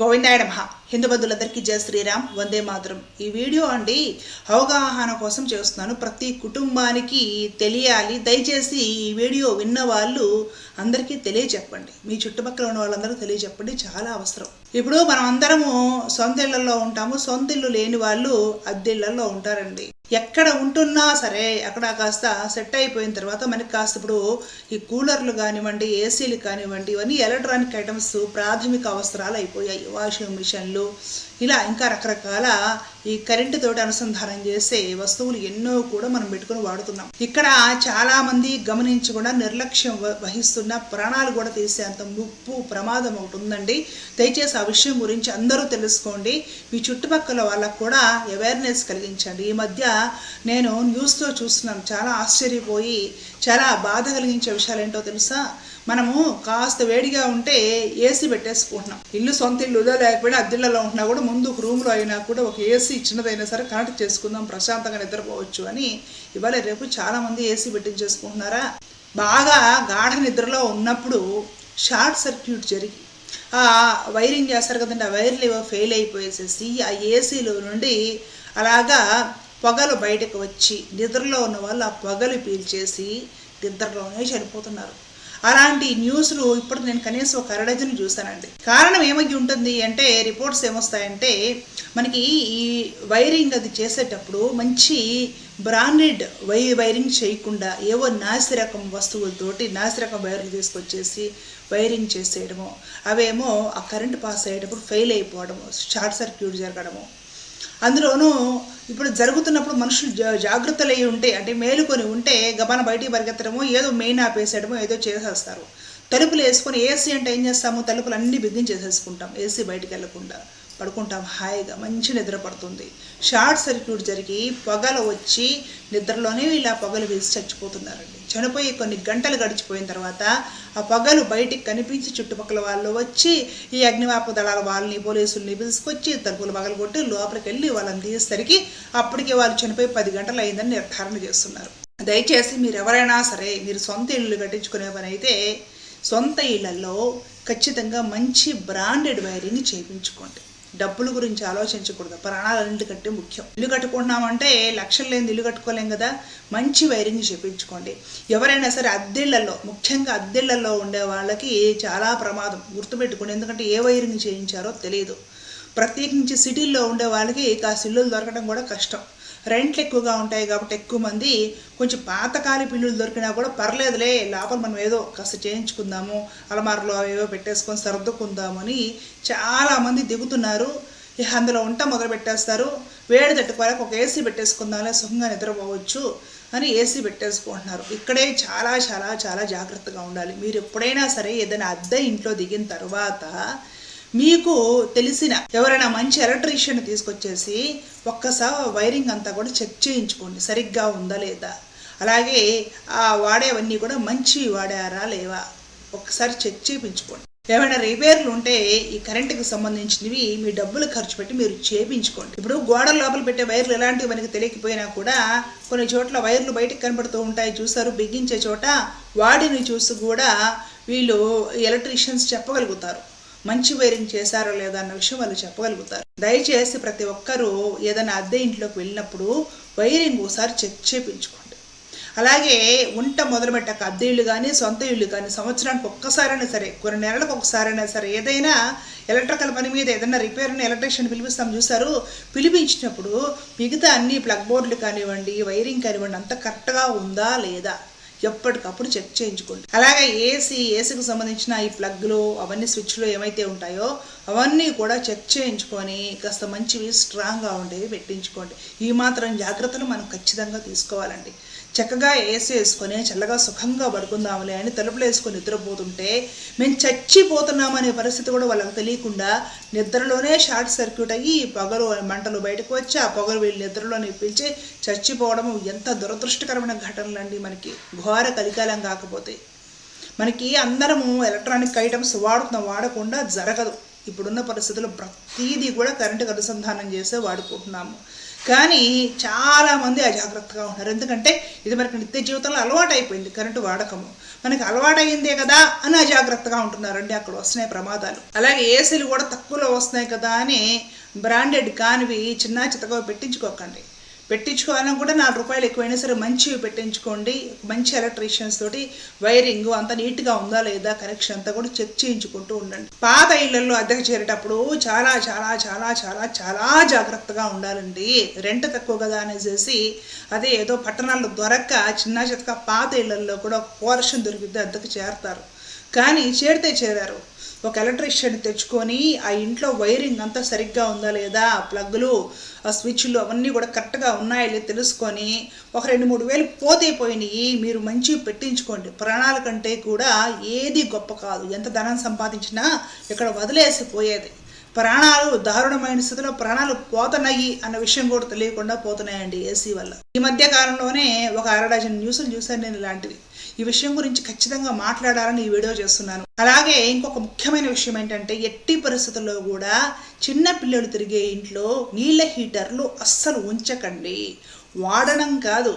గోవిందాయ నమ. హిందూ బంధువులందరికీ జయ శ్రీరామ్. వందే మాతరం. ఈ వీడియో అండి అవగాహన కోసం చేస్తున్నాను. ప్రతి కుటుంబానికి తెలియాలి. దయచేసి ఈ వీడియో విన్న వాళ్ళు అందరికీ తెలియచెప్పండి మీ చుట్టుపక్కల ఉన్న వాళ్ళందరూ తెలియచెప్పండి చాలా అవసరం. ఇప్పుడు మనం అందరము సొంత ఇళ్ళలో ఉంటాము. సొంత ఇల్లు లేని వాళ్ళు అద్దె ఇళ్ళలో ఉంటారండి. ఎక్కడ ఉంటున్నా సరే అక్కడ కాస్త సెట్ అయిపోయిన తర్వాత మనకి కాస్త ఇప్పుడు ఈ కూలర్లు కానివ్వండి ఏసీలు కానివ్వండి ఇవన్నీ ఎలక్ట్రానిక్ ఐటమ్స్ ప్రాథమిక అవసరాలు అయిపోయాయి. వాషింగ్ మిషన్లు ఇలా ఇంకా రకరకాల ఈ కరెంటు తోటి అనుసంధానం చేసే వస్తువులు ఎన్నో కూడా మనం పెట్టుకుని వాడుతున్నాం. ఇక్కడ చాలా మంది గమనించకుండా నిర్లక్ష్యం వ- వహిస్తున్న ప్రాణాలు కూడా తీసేంత ముప్పు ప్రమాదం ఒకటి ఉందండి. దయచేసి ఆ విషయం గురించి అందరూ తెలుసుకోండి. మీ చుట్టుపక్కల వాళ్ళకు కూడా అవేర్నెస్ కలిగించండి. ఈ మధ్య నేను న్యూస్లో చూస్తున్నాను. చాలా ఆశ్చర్యపోయి చాలా బాధ కలిగించే విషయాలు ఏంటో తెలుసా? మనము కాస్త వేడిగా ఉంటే ఏసీ పెట్టేసుకుంటున్నాం. ఇల్లు సొంత ఇల్లులో లేకపోయినా అద్దెళ్ళలో ఉంటున్నా కూడా ముందు రూమ్లో అయినా కూడా ఒక ఏసీ చిన్నదైనా సరే కనెక్ట్ చేసుకుందాం ప్రశాంతంగా నిద్రపోవచ్చు అని ఇవాళ రేపు చాలామంది ఏసీ పెట్టించేసుకుంటున్నారా? బాగా గాఢ నిద్రలో ఉన్నప్పుడు షార్ట్ సర్క్యూట్ జరిగి ఆ వైరింగ్ చేస్తారు కదండి ఆ వైర్లు ఏవో ఫెయిల్ అయిపోయేసేసి ఆ ఏసీలో నుండి అలాగా పొగలు బయటకు వచ్చి నిద్రలో ఉన్న వాళ్ళు ఆ పొగలు పీల్చేసి నిద్రలోనే చనిపోతున్నారు. అలాంటి న్యూస్లు ఇప్పుడు నేను కనీసం ఒక అరడజను చూశానండి కారణం ఏమై ఉంటుంది అంటే రిపోర్ట్స్ ఏమొస్తాయంటే మనకి ఈ వైరింగ్ అది చేసేటప్పుడు మంచి బ్రాండెడ్ వై వైరింగ్ చేయకుండా ఏవో నాసిరకం వస్తువులతోటి నాసిరకం వైర్లు తీసుకొచ్చేసి వైరింగ్ చేసేయడము అవేమో ఆ కరెంట్ పాస్ అయ్యేటప్పుడు ఫెయిల్ అయిపోవడము షార్ట్ సర్క్యూట్ జరగడము అందులోనూ ఇప్పుడు జరుగుతున్నప్పుడు మనుషులు జా- జాగ్రత్తలు ఉంటే అంటే మేలుకొని ఉంటే గబాన బయటికి పరిగెత్తడము ఏదో మెయిన్ ఆపేసేయడము ఏదో చేసేస్తారు. తలుపులు వేసుకొని ఏసీ అంటే ఏం చేస్తాము? తలుపులు అన్నీ బిగించేసేసుకుంటాం ఏసీ బయటికి వెళ్ళకుండా. పడుకుంటాం. హాయిగా మంచి నిద్ర పడుతుంది. షార్ట్ సర్క్యూట్ జరిగి పొగలు వచ్చి నిద్రలోనే ఇలా పొగలు వేసి చచ్చిపోతున్నారండి. చనిపోయి కొన్ని గంటలు గడిచిపోయిన తర్వాత ఆ పొగలు బయటికి కనిపించి చుట్టుపక్కల వాళ్ళు వచ్చి ఈ అగ్నివాప దళాల వాళ్ళని పోలీసుల్ని పిలుచుకొచ్చి తలుపులు పగలు కొట్టి లోపలికి వెళ్ళి వాళ్ళని తీసేసరికి అప్పటికే వాళ్ళు చనిపోయి పది గంటలు అయిందని నిర్ధారణ చేస్తున్నారు. దయచేసి మీరు ఎవరైనా సరే మీరు సొంత ఇల్లు కట్టించుకునే పని అయితే సొంత ఇళ్ళలో ఖచ్చితంగా మంచి బ్రాండెడ్ వైరింగ్ చేయించుకోండి. డబ్బుల గురించి ఆలోచించకూడదు. ప్రాణాలన్నిటికంటే ముఖ్యం. ఇల్లు కట్టుకుంటున్నామంటే లక్షలు లేని ఇల్లు కట్టుకోలేం కదా? మంచి వైరింగ్ చేయించుకోండి ఎవరైనా సరే అద్దెళ్ళలో ముఖ్యంగా అద్దెళ్ళలో ఉండే వాళ్ళకి చాలా ప్రమాదం గుర్తుపెట్టుకోండి. ఎందుకంటే ఏ వైరింగ్ చేయించారో తెలియదు ప్రత్యేకించి సిటీల్లో ఉండే వాళ్ళకి కాస్త ఇల్లులు దొరకడం కూడా కష్టం. రెంట్లు ఎక్కువగా ఉంటాయి కాబట్టి ఎక్కువ మంది కొంచెం పాతకాలి పిల్లులు దొరికినా కూడా పర్లేదులే లోపల మనం ఏదో కాస్త చేయించుకుందాము అలమారలో అవేవో పెట్టేసుకొని సర్దుకుందామని చాలామంది దిగుతున్నారు. ఇక అందులో వంట మొదలు పెట్టేస్తారు. వేడి తట్టుకోలేక ఒక ఏసీ పెట్టేసుకుందాంలే సుఖంగా నిద్రపోవచ్చు అని ఏసీ పెట్టేసుకుంటున్నారు. ఇక్కడే చాలా చాలా చాలా జాగ్రత్తగా ఉండాలి. మీరు ఎప్పుడైనా సరే ఏదైనా అద్దె ఇంట్లో దిగిన తర్వాత మీకు తెలిసిన ఎవరైనా మంచి ఎలక్ట్రీషియన్ తీసుకొచ్చేసి ఒక్కసారి వైరింగ్ అంతా కూడా చెక్ చేయించుకోండి. సరిగ్గా ఉందా లేదా? అలాగే ఆ వాడేవన్నీ కూడా మంచి వాడారా లేవా? ఒక్కసారి చెక్ చేయించుకోండి. ఏమైనా రిపేర్లు ఉంటే ఈ కరెంటుకి సంబంధించినవి మీ డబ్బులు ఖర్చు పెట్టి మీరు చేయించుకోండి. ఇప్పుడు గోడల లోపల పెట్టే వైర్లు ఎలాంటివి మనకి తెలియకపోయినా కూడా కొన్ని చోట్ల వైర్లు బయటకు కనబడుతూ ఉంటాయి. చూసారు బిగించే చోట వాడిని చూసి కూడా వీళ్ళు ఎలక్ట్రీషియన్స్ చెప్పగలుగుతారు. మంచి వైరింగ్ చేశారో లేదా అన్న విషయం వాళ్ళు చెప్పగలుగుతారు. దయచేసి ప్రతి ఒక్కరూ ఏదైనా అద్దె ఇంట్లోకి వెళ్ళినప్పుడు వైరింగ్ ఒకసారి చెక్ చేయించుకోండి. అలాగే ఉంట మొదలుపెట్టాక అద్దె ఇల్లు కానీ సొంత ఇల్లు కానీ సంవత్సరానికి ఒక్కసారైనా సరే కొన్ని నెలలకు ఒకసారైనా సరే ఏదైనా ఎలక్ట్రికల్ పని మీద ఏదైనా రిపేర్ అని ఎలక్ట్రీషియన్ పిలిపిస్తాం చూసారు పిలిపించినప్పుడు మిగతా అన్ని ప్లగ్ బోర్డులు కానివ్వండి వైరింగ్ కానివ్వండి అంత కరెక్ట్గా ఉందా లేదా? ఎప్పటికప్పుడు చెక్ చేయించుకోండి. అలాగే ఏసీ ఏసీకి సంబంధించిన ఈ ప్లగ్లు అవన్నీ స్విచ్లు ఏమైతే ఉంటాయో అవన్నీ కూడా చెక్ చేయించుకొని కాస్త మంచివి స్ట్రాంగ్గా ఉండేవి పెట్టించుకోండి. ఈ మాత్రం జాగ్రత్తలు మనం ఖచ్చితంగా తీసుకోవాలండి. చక్కగా ఏసీ వేసుకొని చల్లగా సుఖంగా పడుకుందాంలే అని తలుపులు వేసుకొని నిద్రపోతుంటే మేము చచ్చిపోతున్నామనే పరిస్థితి కూడా వాళ్ళకి తెలియకుండా నిద్రలోనే షార్ట్ సర్క్యూట్ అయ్యి పొగలు మంటలు బయటకు వచ్చి ఆ పొగలు వీళ్ళు నిద్రలోనే పిలిచి చచ్చిపోవడం ఎంత దురదృష్టకరమైన ఘటనలు అండి మనకి. ఘోర కలికాలం కాకపోతే. మనకి అందరము ఎలక్ట్రానిక్ ఐటమ్స్ వాడుతున్నాం వాడకుండా జరగదు. ఇప్పుడున్న పరిస్థితుల్లో ప్రతిదీ కూడా కరెంటుకు అనుసంధానం చేసే వాడుకుంటున్నాము. కానీ చాలామంది అజాగ్రత్తగా ఉన్నారు. ఎందుకంటే ఇది మనకి నిత్య జీవితంలో అలవాటు అయిపోయింది కరెంటు వాడకము. మనకి అలవాటైందే కదా అని అజాగ్రత్తగా ఉంటున్నారండి అక్కడ వస్తున్నాయి ప్రమాదాలు. అలాగే ఏసీలు కూడా తక్కువలో వస్తున్నాయి కదా అని బ్రాండెడ్ కానివి చిన్న చితగా పెట్టించుకోకండి. పెట్టించుకోవాలని కూడా నాలుగు రూపాయలు ఎక్కువైనా సరే మంచివి పెట్టించుకోండి. మంచి ఎలక్ట్రీషియన్స్ తోటి వైరింగ్ అంత నీట్గా ఉందా లేదా కనెక్షన్ అంతా కూడా చెక్ చేయించుకుంటూ ఉండండి. పాత ఇళ్ళలో అద్దెకు చేరేటప్పుడు చాలా చాలా చాలా చాలా చాలా జాగ్రత్తగా ఉండాలండి. రెంట్ తక్కువ కదా అనేసి అదే ఏదో పట్టణాల్లో దొరక్క చిన్న చితక పాత ఇళ్ళలో కూడా ఒక పోర్షన్ దొరికితే అద్దెకు చేరతారు. కానీ చేరితే చేరారు. ఒక ఎలక్ట్రీషియన్ తెచ్చుకొని ఆ ఇంట్లో వైరింగ్ అంతా సరిగ్గా ఉందా లేదా ఆ ప్లగ్లు ఆ స్విచ్లు అవన్నీ కూడా కరెక్ట్గా ఉన్నాయో లేదో తెలుసుకొని ఒక రెండు మూడు వేలు పోతే పోయినాయి మీరు మంచి పెట్టించుకోండి. ప్రాణాల కంటే కూడా ఏది గొప్ప కాదు. ఎంత ధనం సంపాదించినా ఇక్కడ వదిలేసి పోయేది ప్రాణాలు దారుణమైన స్థితిలో ప్రాణాలు పోతున్నాయి అన్న విషయం కూడా తెలియకుండా పోతున్నాయండి ఏసీ వల్ల. ఈ మధ్య కాలంలోనే ఒక అర డజన్ న్యూస్లు చూశాను నేను ఇలాంటివి. ఈ విషయం గురించి ఖచ్చితంగా మాట్లాడాలని ఈ వీడియో చేస్తున్నాను. అలాగే ఇంకొక ముఖ్యమైన విషయం ఏంటంటే ఎట్టి పరిస్థితుల్లో కూడా చిన్న పిల్లలు తిరిగే ఇంట్లో నీళ్ళ హీటర్లు అస్సలు ఉంచకండి. వాడడం కాదు.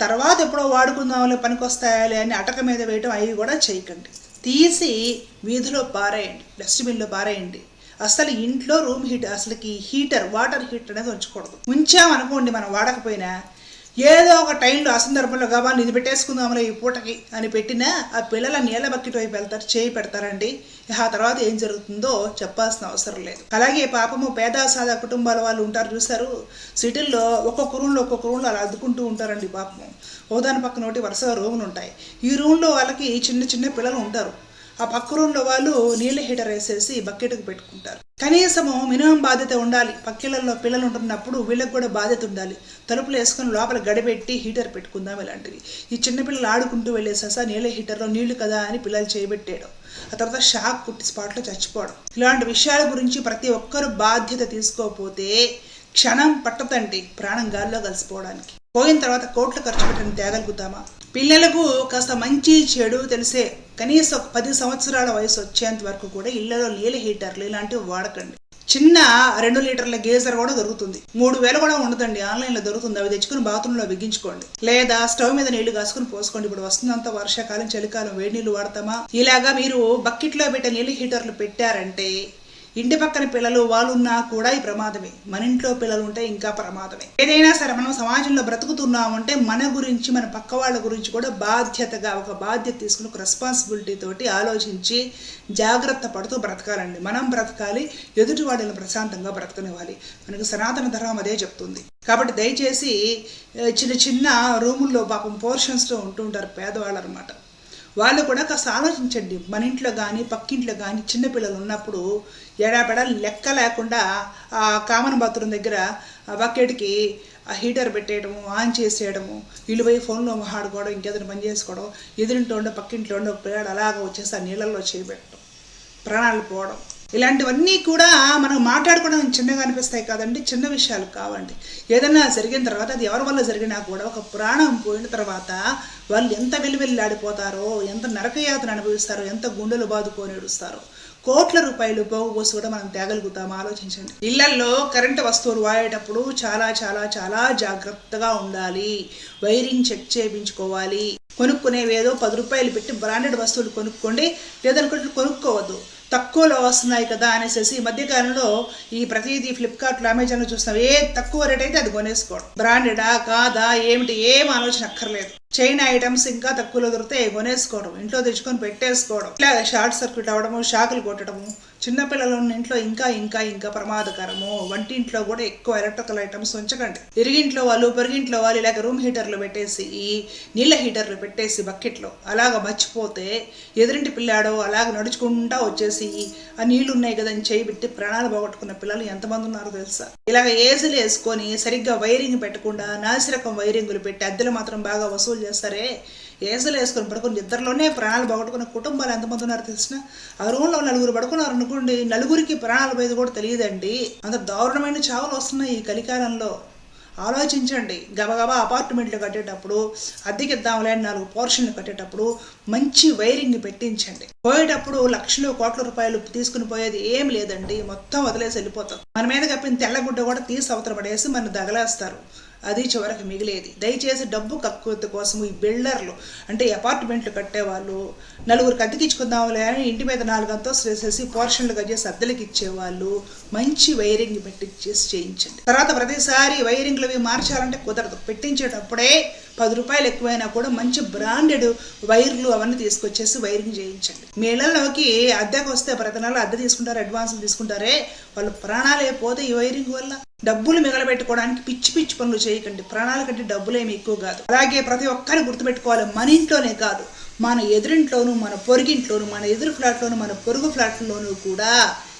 తర్వాత ఎప్పుడో వాడుకుందాంలే పనికొస్తాయాలి అని అటక మీద వేయటం అవి కూడా చేయకండి. తీసి వీధిలో పారేయండి డస్ట్బిన్లో పారేయండి. అసలు ఇంట్లో రూమ్ హీటర్ అసలుకి హీటర్ వాటర్ హీటర్ అనేది ఉంచకూడదు. ఉంచామనుకోండి మనం వాడకపోయినా ఏదో ఒక టైంలో అసందర్భంలో గబాన్ని ఇది పెట్టేసుకుందాంలే ఈ పూటకి అని పెట్టినా ఆ పిల్లల నీళ్ళ బకెట్ వైపు వెళ్తారు చేయి పెడతారండి. ఆ తర్వాత ఏం జరుగుతుందో చెప్పాల్సిన అవసరం లేదు. అలాగే పాపము పేద సాదా కుటుంబాల వాళ్ళు ఉంటారు చూసారు సిటీల్లో ఒక్కొక్క రూమ్లో ఒక్కొక్క రూమ్లో అలా అద్దుకుంటూ ఉంటారండి పాపము. ఓదాని పక్కన ఒకటి వరుసగా రూములు ఉంటాయి. ఈ రూమ్లో వాళ్ళకి చిన్న చిన్న పిల్లలు ఉంటారు. ఆ పక్క రూమ్లో వాళ్ళు నీళ్ళ హీటర్ వేసేసి బకెట్కి పెట్టుకుంటారు. కనీసము మినిమం బాధ్యత ఉండాలి. పక్కిళ్ళల్లో పిల్లలు ఉంటున్నప్పుడు వీళ్ళకి కూడా బాధ్యత ఉండాలి. తలుపులు వేసుకొని లోపల గడిపెట్టి హీటర్ పెట్టుకుందాం ఇలాంటివి. ఈ చిన్నపిల్లలు ఆడుకుంటూ వెళ్ళేసేసా నీళ్ళ హీటర్లో నీళ్ళు కదా అని పిల్లలు చేయబెట్టేయడం. ఆ తర్వాత షాక్ కుట్టి స్పాట్లో చచ్చిపోవడం. ఇలాంటి విషయాల గురించి ప్రతి ఒక్కరు బాధ్యత తీసుకోకపోతే క్షణం పట్టదండి ప్రాణం గాల్లో కలిసిపోవడానికి. పోయిన తర్వాత కోట్లు ఖర్చు పెట్టని తేగలుగుతామా? పిల్లలకు కాస్త మంచి చెడు తెలిసే కనీసం ఒక పది సంవత్సరాల వయసు వచ్చేంత వరకు కూడా ఇళ్ళలో నీళ్ళ హీటర్లు ఇలాంటివి వాడకండి. చిన్న రెండు లీటర్ల గేజర్ కూడా దొరుకుతుంది. మూడు వేలు కూడా ఉండదండి. ఆన్లైన్లో దొరుకుతుంది. అవి తెచ్చుకుని బాత్రూంలో బిగించుకోండి. లేదా స్టవ్ మీద నీళ్ళు కాసుకుని పోసుకోండి. ఇప్పుడు వస్తుందంత వర్షాకాలం చలికాలం వేడి నీళ్ళు వాడతామా? ఇలాగా మీరు బకెట్లో పెట్టే నీళ్ళ హీటర్లు పెట్టారంటే ఇంటి పక్కన పిల్లలు వాళ్ళున్నా కూడా ఈ ప్రమాదమే. మన ఇంట్లో పిల్లలు ఉంటే ఇంకా ప్రమాదమే. ఏదైనా సరే మనం సమాజంలో బ్రతుకుతున్నామంటే మన గురించి మన పక్క వాళ్ళ గురించి కూడా బాధ్యతగా ఒక బాధ్యత తీసుకుని ఒక రెస్పాన్సిబిలిటీ తోటి ఆలోచించి జాగ్రత్త పడుతూ బ్రతకాలండి. మనం బ్రతకాలి ఎదుటి వాళ్ళని ప్రశాంతంగా బ్రతకనివ్వాలి. మనకు సనాతన ధర్మం అదే చెప్తుంది. కాబట్టి దయచేసి చిన్న చిన్న రూముల్లో పాపం పోర్షన్స్లో ఉంటూ ఉంటారు పేదవాళ్ళు అనమాట వాళ్ళు కూడా కాస్త ఆలోచించండి. మన ఇంట్లో కానీ పక్కింట్లో కానీ చిన్నపిల్లలు ఉన్నప్పుడు ఎడాపెడ లెక్క లేకుండా ఆ కామన్ బాత్రూమ్ దగ్గర బకెట్కి ఆ హీటర్ పెట్టేయడము ఆన్ చేసేయడము ఇలువై ఫోన్లో ఆడుకోవడం ఇంకేదైనా పని చేసుకోవడం ఎదురింట్లో ఉండే పక్కింట్లో ఉండే పిల్లాడు అలాగ వచ్చేసి ఆ నీళ్ళల్లో చేయబెట్టడం ప్రాణాలు పోవడం. ఇలాంటివన్నీ కూడా మనం మాట్లాడుకోవడం చిన్నగా అనిపిస్తాయి కాదండి చిన్న విషయాలు కావండి. ఏదైనా జరిగిన తర్వాత అది ఎవరి వల్ల జరిగినా కూడా ఒక ప్రాణం పోయిన తర్వాత వాళ్ళు ఎంత వెలివెల్లాడిపోతారో ఎంత నరకయాతన అనుభవిస్తారో ఎంత గుండెలు బాదుకొని ఏడుస్తారో. కోట్ల రూపాయలు పోగుపోసి కూడా మనం తేగలుగుతాం. ఆలోచించండి. ఇళ్ళల్లో కరెంటు వస్తువులు వాడేటప్పుడు చాలా చాలా చాలా జాగ్రత్తగా ఉండాలి. వైరింగ్ చెక్ చేయించుకోవాలి. కొనుక్కునేవి ఏదో పది రూపాయలు పెట్టి బ్రాండెడ్ వస్తువులు కొనుక్కోండి. లేదనుకుంటే కొనుక్కోవద్దు. తక్కువలో వస్తున్నాయి కదా అనేసి ఈ మధ్యకాలంలో ఈ ప్రతిదీ ఫ్లిప్కార్ట్లో అమెజాన్లో చూస్తాం ఏ తక్కువ రేట్ అయితే అది కొనేసుకోవడం. బ్రాండెడా కాదా? ఏమిటి? ఏం ఆలోచన అక్కర్లేదు. చైన్ ఐటమ్స్ ఇంకా తక్కువలో దొరికితే కొనేసుకోవడం ఇంట్లో తెచ్చుకొని పెట్టేసుకోవడం ఇలా షార్ట్ సర్క్యూట్ అవ్వడము షాకులు కొట్టడము చిన్నపిల్లలు ఉన్న ఇంట్లో ఇంకా ఇంకా ఇంకా ప్రమాదకరము వంటింట్లో కూడా ఎక్కువ ఎలక్ట్రికల్ ఐటమ్స్ ఉంచకండి. ఇరిగింట్లో వాళ్ళు పొరిగింట్లో వాళ్ళు ఇలాగ రూమ్ హీటర్లు పెట్టేసి నీళ్ళ హీటర్లు పెట్టేసి బకెట్లో అలాగ మర్చిపోతే ఎదురింటి పిల్లాడో అలాగ నడుచుకుంటా వచ్చేసి ఆ నీళ్ళు ఉన్నాయి కదా అని చేయి పెట్టి ప్రాణాలు పోగొట్టుకున్న పిల్లలు ఎంతమంది ఉన్నారో తెలుసా? ఇలాగ ఏజులు వేసుకొని సరిగ్గా వైరింగ్ పెట్టకుండా నాసిరకం వైరింగులు పెట్టి అద్దెలు మాత్రం బాగా వసూలు చేస్తారే ఏసలు వేసుకొని పడుకొని ఇద్దరిలోనే ప్రాణాలు పోగొట్టుకున్న కుటుంబాలు ఎంతమంది ఉన్నారో తెలిసిన ఆ రూమ్లో నలుగురు పడుకున్నారు అనుకోండి నలుగురికి ప్రాణాలు పోయేది కూడా తెలియదండి. అంత దారుణమైన చావులు వస్తున్నాయి ఈ కలికాలంలో. ఆలోచించండి. గబగబా అపార్ట్మెంట్లు కట్టేటప్పుడు అద్దెకిద్దాంలే నాలుగు పోర్షన్లు కట్టేటప్పుడు మంచి వైరింగ్ పెట్టించండి. పోయేటప్పుడు లక్షలు కోట్ల రూపాయలు తీసుకుని పోయేది ఏం లేదండి. మొత్తం వదిలేసి వెళ్ళిపోతాం. మన మీద కప్పిన తెల్లగుడ్డ కూడా తీసి అవతల పడేసి మన దగలేస్తారు అది చివరికి మిగిలేది. దయచేసి డబ్బు కక్కువత కోసం ఈ బిల్డర్లు అంటే అపార్ట్మెంట్లు కట్టేవాళ్ళు నలుగురికి అద్దెకిచ్చుకుందాంలే అని ఇంటి మీద నాలుగు అంతస్తులు వేసేసి పోర్షన్లుగా చేసి అద్దెలకు ఇచ్చేవాళ్ళు మంచి వైరింగ్ పెట్టించేసి చేయించండి. తర్వాత ప్రతిసారి వైరింగ్లు అవి మార్చాలంటే కుదరదు. పెట్టించేటప్పుడే పది రూపాయలు ఎక్కువైనా కూడా మంచి బ్రాండెడ్ వైర్లు అవన్నీ తీసుకొచ్చేసి వైరింగ్ చేయించండి. మీ ఇళ్ళలోకి అద్దెకు వస్తే ప్రతి నెల అద్దె తీసుకుంటారు అడ్వాన్సులు తీసుకుంటారే వాళ్ళు ప్రాణాలే పోతే ఈ వైరింగ్ వల్ల. డబ్బులు మిగలబెట్టుకోవడానికి పిచ్చి పిచ్చి పనులు చేయకండి. ప్రాణాల కంటే డబ్బులేమి ఎక్కువ కాదు. అలాగే ప్రతి ఒక్కరిని గుర్తుపెట్టుకోవాలి మన ఇంట్లోనే కాదు. మన ఎదురింట్లోనూ మన పొరుగింట్లోనూ మన ఎదురు ఫ్లాట్లోనూ మన పొరుగు ఫ్లాట్లోనూ కూడా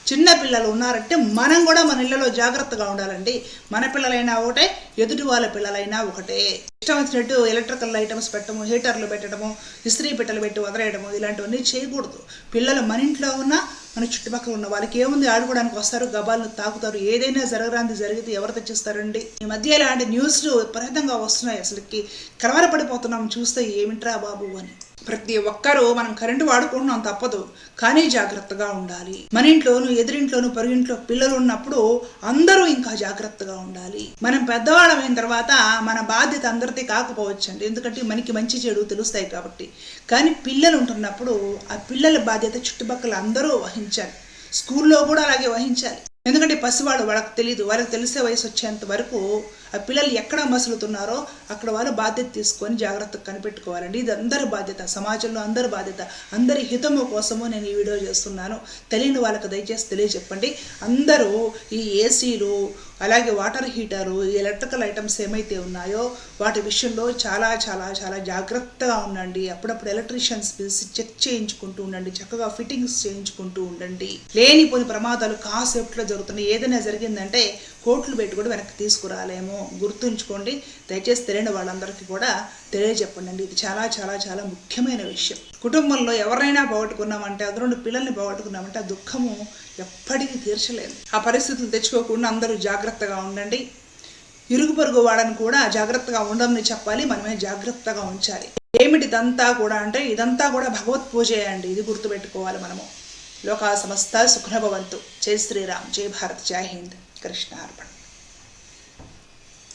చిన్న పిల్లలు ఉన్నారంటే మనం కూడా మన ఇళ్ళలో జాగ్రత్తగా ఉండాలండి. మన పిల్లలైనా ఒకటే ఎదుటి వాళ్ళ పిల్లలైనా ఒకటే. ఇష్టం వచ్చినట్టు ఎలక్ట్రికల్ ఐటమ్స్ పెట్టడము హీటర్లు పెట్టడము ఇస్త్రీ పెట్టలు పెట్టి వదిలేయడము ఇలాంటివన్నీ చేయకూడదు. పిల్లలు మన ఇంట్లో ఉన్న మన చుట్టుపక్కల ఉన్న వాళ్ళకి ఏముంది ఆడుకోవడానికి వస్తారు గబాలను తాకుతారు ఏదైనా జరగరాంది జరిగితే ఎవరు తెచ్చిస్తారండి? ఈ మధ్య ఇలాంటి న్యూస్లు విపరీతంగా వస్తున్నాయి అసలుకి. కలవరపడిపోతున్నాం చూస్తే ఏమిట్రా బాబు అని. ప్రతి ఒక్కరూ మనం కరెంటు వాడుకుంటున్నాం తప్పదు. కానీ జాగ్రత్తగా ఉండాలి. మన ఇంట్లోను ఎదురింట్లోను పొరుగింట్లో పిల్లలు ఉన్నప్పుడు అందరూ ఇంకా జాగ్రత్తగా ఉండాలి. మనం పెద్దవాళ్ళమైన తర్వాత మన బాధ్యత అందరిది కాకపోవచ్చండి. ఎందుకంటే మనకి మంచి చెడు తెలుస్తాయి కాబట్టి. కానీ పిల్లలు ఉంటున్నప్పుడు ఆ పిల్లల బాధ్యత చుట్టుపక్కల అందరూ వహించాలి. స్కూల్లో కూడా అలాగే వహించాలి. ఎందుకంటే పసివాడు వాళ్ళకి తెలియదు వాళ్ళకి తెలిసే వయసు వచ్చేంత వరకు ఆ పిల్లలు ఎక్కడ మసులుతున్నారో అక్కడ వాళ్ళు బాధ్యత తీసుకొని జాగ్రత్తగా కనిపెట్టుకోవాలండి. ఇది అందరి బాధ్యత సమాజంలో అందరి బాధ్యత అందరి హితము కోసము నేను ఈ వీడియో చేస్తున్నాను. తెలియని వాళ్ళకి దయచేసి తెలియజెప్పండి. అందరూ ఈ ఏసీలు అలాగే వాటర్ హీటరు ఎలక్ట్రికల్ ఐటమ్స్ ఏమైతే ఉన్నాయో వాటి విషయంలో చాలా చాలా చాలా జాగ్రత్తగా ఉండండి. అప్పుడప్పుడు ఎలక్ట్రీషియన్స్ పిలిచి చెక్ చేయించుకుంటూ ఉండండి. చక్కగా ఫిట్టింగ్స్ చేయించుకుంటూ ఉండండి. లేనిపోని ప్రమాదాలు కాసేపట్లో జరుగుతున్నాయి. ఏదైనా జరిగిందంటే కోట్లు పెట్టి కూడా వెనక్కి తీసుకురాలేమో. గుర్తుంచుకోండి దయచేసి తెలియని వాళ్ళందరికీ కూడా తెలియజెప్పండి. అండి ఇది చాలా చాలా చాలా ముఖ్యమైన విషయం. కుటుంబంలో ఎవరైనా పోగొట్టుకున్నామంటే అందులో పిల్లల్ని పోగొట్టుకున్నామంటే ఆ దుఃఖము ఎప్పటికీ తీర్చలేదు. ఆ పరిస్థితులు తెచ్చుకోకుండా అందరూ జాగ్రత్తగా ఉండండి. ఇరుగు పొరుగు వాళ్ళని కూడా జాగ్రత్తగా ఉండమని చెప్పాలి మనమే జాగ్రత్తగా ఉంచాలి. ఏమిటి ఇదంతా కూడా అంటే ఇదంతా కూడా భగవత్ పూజ అండి. ఇది గుర్తుపెట్టుకోవాలి మనము. లోకా సమస్త సుఖ్నభవంతు జై శ్రీరామ్. జై భారత్. జై హింద్. కృష్ణ అర్పణ